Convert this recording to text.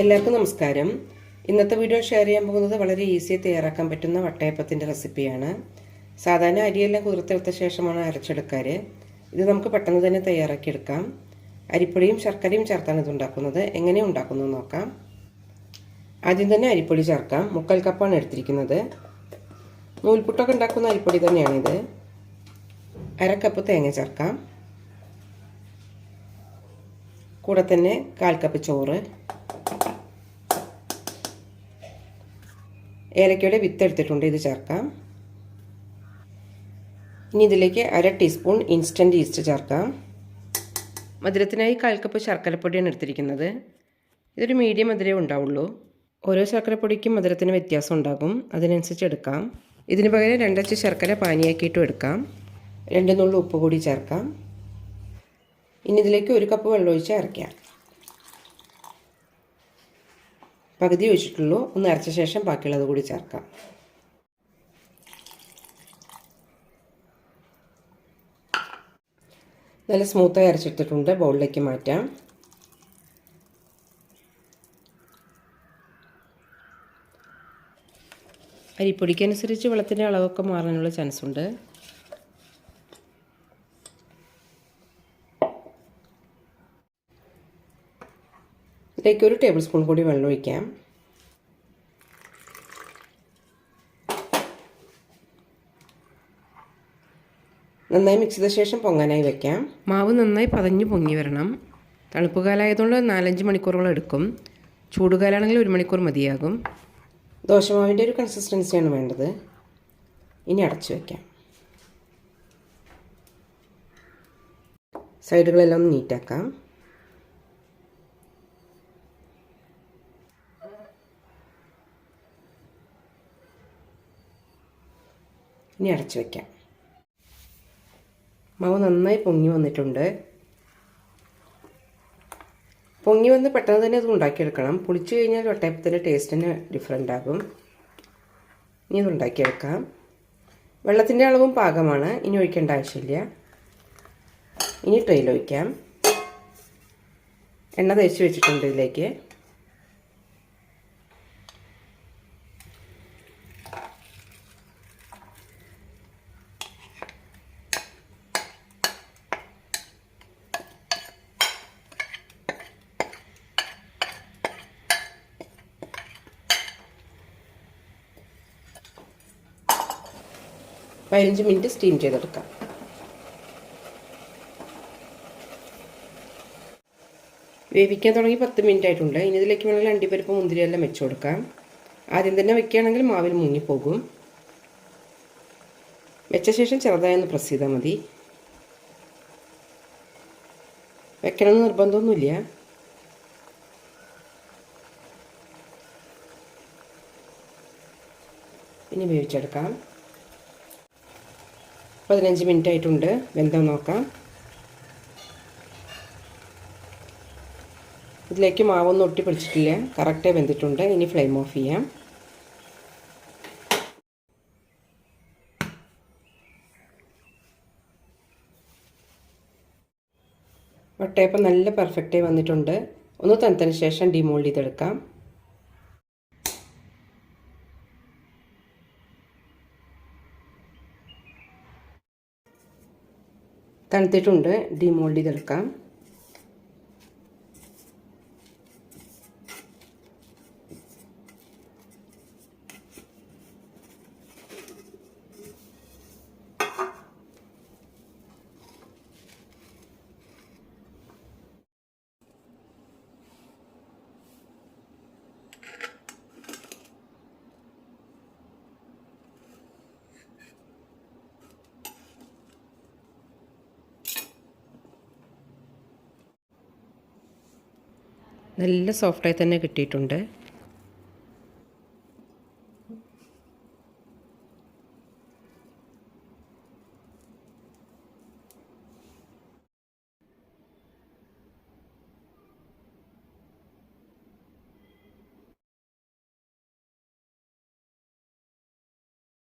എല്ലാവർക്കും നമസ്കാരം. ഇന്നത്തെ വീഡിയോ ഷെയർ ചെയ്യാൻ പോകുന്നത് വളരെ ഈസി തയ്യാറാക്കാൻ പറ്റുന്ന വട്ടയപ്പത്തിന്റെ റെസിപ്പിയാണ് സാധാരണ അരിയെല്ലാം കുതിർത്തെടുത്ത ശേഷമാണ് അരച്ചെടുക്കാറ്. ഇത് നമുക്ക് പെട്ടെന്ന് തന്നെ തയ്യാറാക്കിയെടുക്കാം. അരിപ്പൊടിയും ശർക്കരയും ചേർത്താണ് ഇത് ഉണ്ടാക്കുന്നത്. എങ്ങനെ ഉണ്ടാക്കുന്നത് നോക്കാം. ആദ്യം തന്നെ അരിപ്പൊടി ചേർക്കാം. മുക്കാൽ കപ്പാണ് എടുത്തിരിക്കുന്നത്. നൂൽപുട്ടൊക്കെ ഉണ്ടാക്കുന്ന അരിപ്പൊടി തന്നെയാണിത്. അര കപ്പ് തേങ്ങ ചേർക്കാം. കൂടെ തന്നെ കാൽ കപ്പ് ചോറ്. ഏലക്കയുടെ വിത്ത് എടുത്തിട്ടുണ്ട് ഇത് ചേർക്കാം. ഇനി ഇതിലേക്ക് അര ടീസ്പൂൺ ഇൻസ്റ്റന്റ് ഈസ്റ്റ് ചേർക്കാം. മധുരത്തിനായി കാൽ കപ്പ് ശർക്കരപ്പൊടിയാണ് എടുത്തിരിക്കുന്നത്. ഇതൊരു മീഡിയം മധുരമേ ഉണ്ടാവുള്ളൂ. ഓരോ ശർക്കരപ്പൊടിക്കും മധുരത്തിന് വ്യത്യാസം ഉണ്ടാകും. അതിനനുസരിച്ച് എടുക്കാം. ഇതിന് പകരം രണ്ടച്ച് ശർക്കര പാനിയാക്കിയിട്ടും എടുക്കാം. രണ്ട് നുള്ളു ഉപ്പ് കൂടി ചേർക്കാം. ഇനി ഇതിലേക്ക് ഒരു കപ്പ് വെള്ളമൊഴിച്ച് അരയ്ക്കാം. പകുതി ഒഴിച്ചിട്ടുള്ളൂ. ഒന്ന് അരച്ച ശേഷം ബാക്കിയുള്ളത് കൂടി ചേർക്കാം. നല്ല സ്മൂത്തായി അരച്ചെടുത്തിട്ടുണ്ട്. ബൗളിലേക്ക് മാറ്റാം. അരിപ്പൊടിക്കനുസരിച്ച് വെള്ളത്തിന്റെ അളവൊക്കെ മാറാനുള്ള ചാൻസ് ഉണ്ട് ഇതിലേക്ക് ഒരു ടേബിൾ സ്പൂൺ കൂടി വെള്ളം ഒഴിക്കാം. നന്നായി മിക്സ് ചെയ്ത ശേഷം പൊങ്ങാനായി വെക്കാം. മാവ് നന്നായി പതഞ്ഞ് പൊങ്ങി വരണം. തണുപ്പ് കാലമായതുകൊണ്ട് നാലഞ്ച് മണിക്കൂറോളം എടുക്കും. ചൂടുകാലാണെങ്കിൽ ഒരു മണിക്കൂർ മതിയാകും. ദോശമാവിന്റെ ഒരു കൺസിസ്റ്റൻസിയാണ് വേണ്ടത്. ഇനി അടച്ചു വയ്ക്കാം സൈഡുകളെല്ലാം ഒന്ന് നീറ്റാക്കാം ഇനി അടച്ചു വയ്ക്കാം മാവ് നന്നായി പൊങ്ങി വന്നിട്ടുണ്ട്. പൊങ്ങി വന്ന് പെട്ടെന്ന് തന്നെ അത് ഉണ്ടാക്കിയെടുക്കണം. പൊളിച്ചു കഴിഞ്ഞാൽ ഒട്ടയപ്പത്തിന്റെ ടേസ്റ്റിന് ഡിഫറെന്റ് ആകും. ഇനി അത് ഉണ്ടാക്കിയെടുക്കാം. വെള്ളത്തിന്റെ അളവും പാകമാണ്. ഇനി ഒഴിക്കേണ്ട ആവശ്യമില്ല. ഇനി ട്രെയിൽ ഒഴിക്കാം. എണ്ണ തേച്ച് വെച്ചിട്ടുണ്ട് ഇതിലേക്ക്. പതിനഞ്ച് മിനിറ്റ് സ്റ്റീം ചെയ്തെടുക്കാം. വേവിക്കാൻ തുടങ്ങി പത്ത് മിനിറ്റ് ആയിട്ടുണ്ട്. ഇനി ഇതിലേക്ക് വേണമെങ്കിൽ അണ്ടിപ്പരിപ്പ് മുന്തിരിയെല്ലാം വെച്ച് കൊടുക്കാം. ആദ്യം തന്നെ വെക്കുകയാണെങ്കിൽ മാവിൽ മുങ്ങിപ്പോകും. വെച്ച ശേഷം ചെറുതായി ഒന്ന് പ്രസ് ചെയ്താൽ മതി. വെക്കണമെന്ന് നിർബന്ധമൊന്നുമില്ല. ഇനി വേവിച്ചെടുക്കാം. പതിനഞ്ച് മിനിറ്റ് ആയിട്ടുണ്ട് വെന്തം നോക്കാം. ഇതിലേക്ക് മാവൊന്നും ഒട്ടി പിടിച്ചിട്ടില്ല. കറക്റ്റായി വെന്തിട്ടുണ്ട്. ഇനി ഫ്ലെയിം ഓഫ് ചെയ്യാം. വട്ടയപ്പം നല്ല പെർഫെക്റ്റായി വന്നിട്ടുണ്ട്. ഒന്ന് തണുത്തതിന് ശേഷം ഡിമോൾഡ് ചെയ്തെടുക്കാം. തണുത്തിട്ടുണ്ട് ഡിമോൾഡ് ചെയ്തെടുക്കാം. നല്ല സോഫ്റ്റായി തന്നെ കിട്ടിയിട്ടുണ്ട്.